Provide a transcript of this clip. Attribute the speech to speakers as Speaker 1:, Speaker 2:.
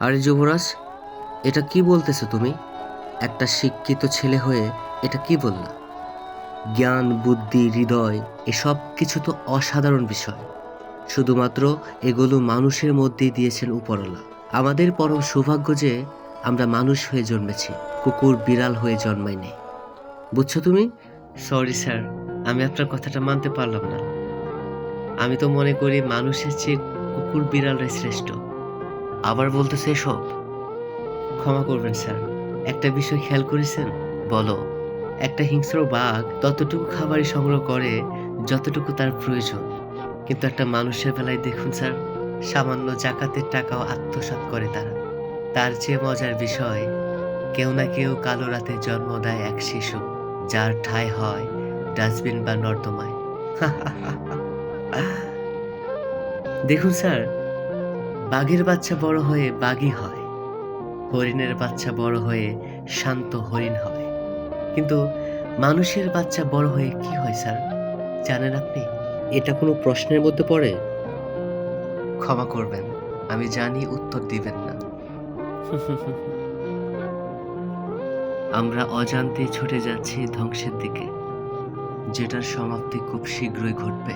Speaker 1: আরে যুবরাজ, এটা কি বলতেছো তুমি? একটা শিক্ষিত ছেলে হয়ে এটা কি বললা? জ্ঞান, বুদ্ধি, হৃদয়, এসব কিছু তো অসাধারণ বিষয়। শুধুমাত্র এগুলো মানুষের মধ্যেই দিয়েছেন উপরওয়ালা। আমাদের পরম সৌভাগ্য যে আমরা মানুষ হয়ে জন্মেছি, কুকুর, বিড়াল হয়ে জন্মাইনি বুঝছ তুমি? সরি স্যার আমি আপনার কথাটা মানতে পারলাম না। আমি তো মনে করি মানুষের চেয়ে কুকুর, বিড়ালরাই শ্রেষ্ঠ। আবার বলতেছে এসব? ক্ষমা করবেন স্যার। একটা বিষয় খেয়াল করেছেন? বলো। একটা হিংস্র বাঘ ততটুকু খাবারই সংগ্রহ করে যতটুকু তার প্রয়োজন। কিন্তু একটা মানুষের বেলায় দেখুন স্যার সামান্য জাকাতের টাকাও আত্মসাৎ করে তারা। তার চেয়ে মজার বিষয় কেউ না কেউ কালো রাতে জন্ম দেয় এক শিশু যার ঠাঁই হয় ডাস্টবিন বা নর্দমায়। দেখুন স্যার বাঘের বাচ্চা বড় হয়ে বাঘই হয়। হরিণের বাচ্চা বড় হয়ে শান্ত হরিণ হয় কিন্তু মানুষের বাচ্চা বড় হয়ে কি হয় স্যার? জানেন আপনি? এটা কোনো প্রশ্নের মধ্যে পড়ে? ক্ষমা করবেন আমি জানি উত্তর দিবেন না। আমরা অজান্তে ছুটে যাচ্ছি ধ্বংসের দিকে যেটার সমাপ্তি খুব শীঘ্রই ঘটবে।